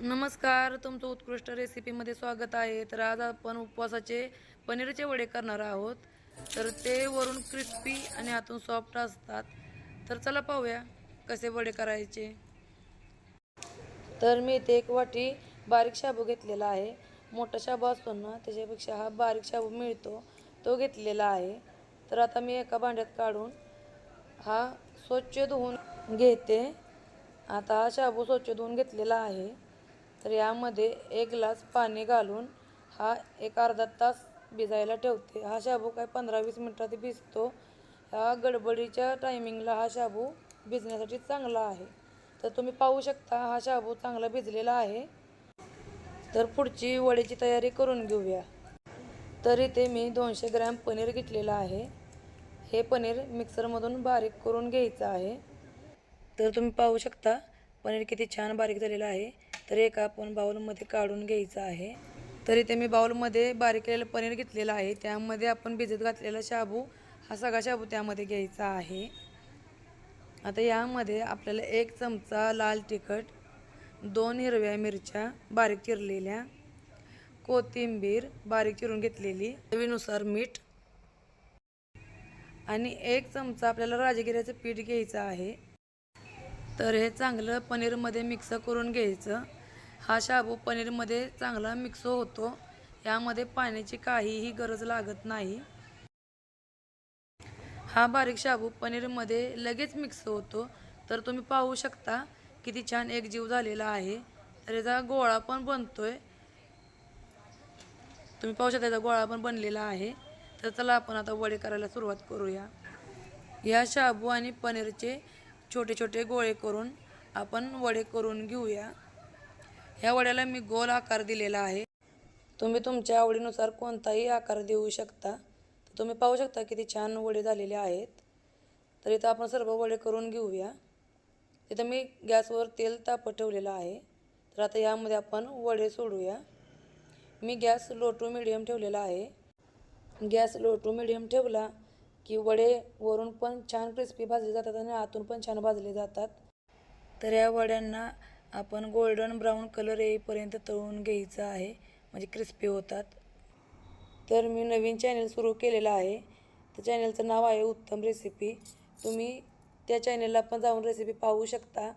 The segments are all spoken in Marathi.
नमस्कार तुमचं उत्कृष्ट रेसिपीमध्ये स्वागत आहे. तर आज आपण उपवासाचे पनीरचे वडे करणार आहोत. तर ते वरून क्रिस्पी आणि आतून सॉफ्ट असतात. तर चला पाहूया कसे वडे करायचे. तर मी इथे एक वाटी बारीक शाबू घेतलेला आहे. मोठा शाबू असतो ना त्याच्यापेक्षा हा बारीक शाबू मिळतो. तो घेतलेला आहे. तर आता मी एका भांड्यात काढून हा स्वच्छ धुवून घेते. आता हा शाबू स्वच्छ धुवून घेतलेला आहे. तर यामध्ये एक ग्लास पाणी घालून हा एक अर्धा तास भिजायला ठेवते. हा शाबू काय पंधरा वीस मिनटात भिजतो. ह्या गडबडीच्या टायमिंगला हा शाबू भिजण्यासाठी चांगला आहे. तर तुम्ही पाहू शकता हा शाबू चांगला भिजलेला आहे. तर पुढची वडीची तयारी करून घेऊया. तर इथे मी दोनशे ग्रॅम पनीर घेतलेलं आहे. हे पनीर मिक्सरमधून बारीक करून घ्यायचं आहे. तर तुम्ही पाहू शकता पनीर किती छान बारीक झालेलं आहे. तर एक आपण बाउलमध्ये काढून घ्यायचं आहे. तर इथे मी बाउलमध्ये बारीक केलेलं पनीर घेतलेलं आहे. त्यामध्ये आपण भिजत घातलेला शाबू हा सगळा शाबू त्यामध्ये घ्यायचा आहे. आता यामध्ये आपल्याला एक चमचा लाल तिखट दोन हिरव्या मिरच्या बारीक चिरलेल्या कोथिंबीर बारीक चिरून घेतलेली चवीनुसार मीठ आणि एक चमचा आपल्याला राजगिऱ्याचं पीठ घ्यायचं आहे. तर हे चांगलं पनीरमध्ये मिक्स करून घ्यायचं. हा शाबू पनीरमध्ये चांगला मिक्स होतो. यामध्ये पाण्याची काहीही गरज लागत नाही. हा बारीक शाबू पनीरमध्ये लगेच मिक्स होतो. तर तुम्ही पाहू शकता किती छान एकजीव झालेला आहे. तर याचा गोळा पण बनतोय. तुम्ही पाहू शकता याचा गोळा पण बनलेला आहे. तर चला आपण आता वडे करायला सुरुवात करूया. या शाबू आणि पनीरचे छोटे छोटे गोळे करून आपण वडे करून घेऊया. ह्या वड्याला मी गोल आकार दिलेला आहे. तुम्ही तुमच्या आवडीनुसार कोणताही आकार देऊ शकता. तर तुम्ही पाहू शकता किती छान वडे झालेले आहेत. तर इथं आपण सर्व वडे करून घेऊया. इथं मी गॅसवर तेल तापत ठेवलेलं आहे. तर आता यामध्ये आपण वडे सोडूया. मी गॅस लो टू मिडियम ठेवलेला आहे. गॅस लो टू मिडियम ठेवला की वडे वरून पण छान क्रिस्पी भाजले जातात आणि आतून पण छान भाजले जातात. तर या वड्यांना आपण गोल्डन ब्राऊन कलर येईपर्यंत तळून घ्यायचं आहे. म्हणजे क्रिस्पी होतात. तर मी नवीन चॅनल सुरू केलेलं आहे. त्या चॅनलचं नाव आहे उत्तम रेसिपी तुम्ही त्या चॅनलला पण जाऊन रेसिपी पाहू शकता.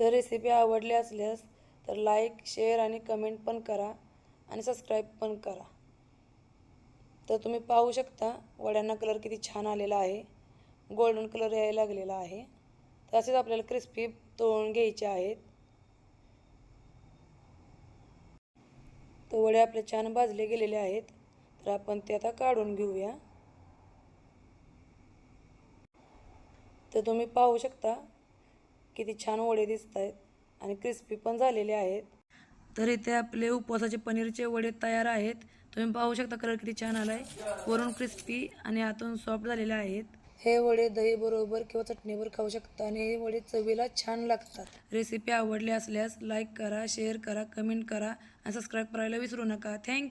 तर रेसिपी आवडली असल्यास तर लाईक शेअर आणि कमेंट पण करा आणि सबस्क्राईब पण करा. तर तुम्ही पाहू शकता वड्यांना कलर किती छान आलेला आहे. गोल्डन कलर यायला लागलेला आहे. तर असेच आपल्याला क्रिस्पी तळून घ्यायचे आहेत. तर वडे आपले छान भाजले गेलेले आहेत. तर आपण ते आता काढून घेऊया. तर तुम्ही पाहू शकता किती छान वडे दिसत आहेत आणि क्रिस्पी पण झालेले आहेत. तर इथे आपले उपवासाचे पनीरचे वडे तयार आहेत. तुम्ही पाहू शकता कलर किती छान आलाय. वरून क्रिस्पी आणि आतून सॉफ्ट झालेले आहेत. हे वडे दहीबरोबर किंवा चटणीवर खाऊ शकता आणि हे वडे चवीला छान लागतात. रेसिपी आवडली असल्यास लाईक करा शेअर करा कमेंट करा आणि सबस्क्राईब करायला विसरू नका. थँक्यू.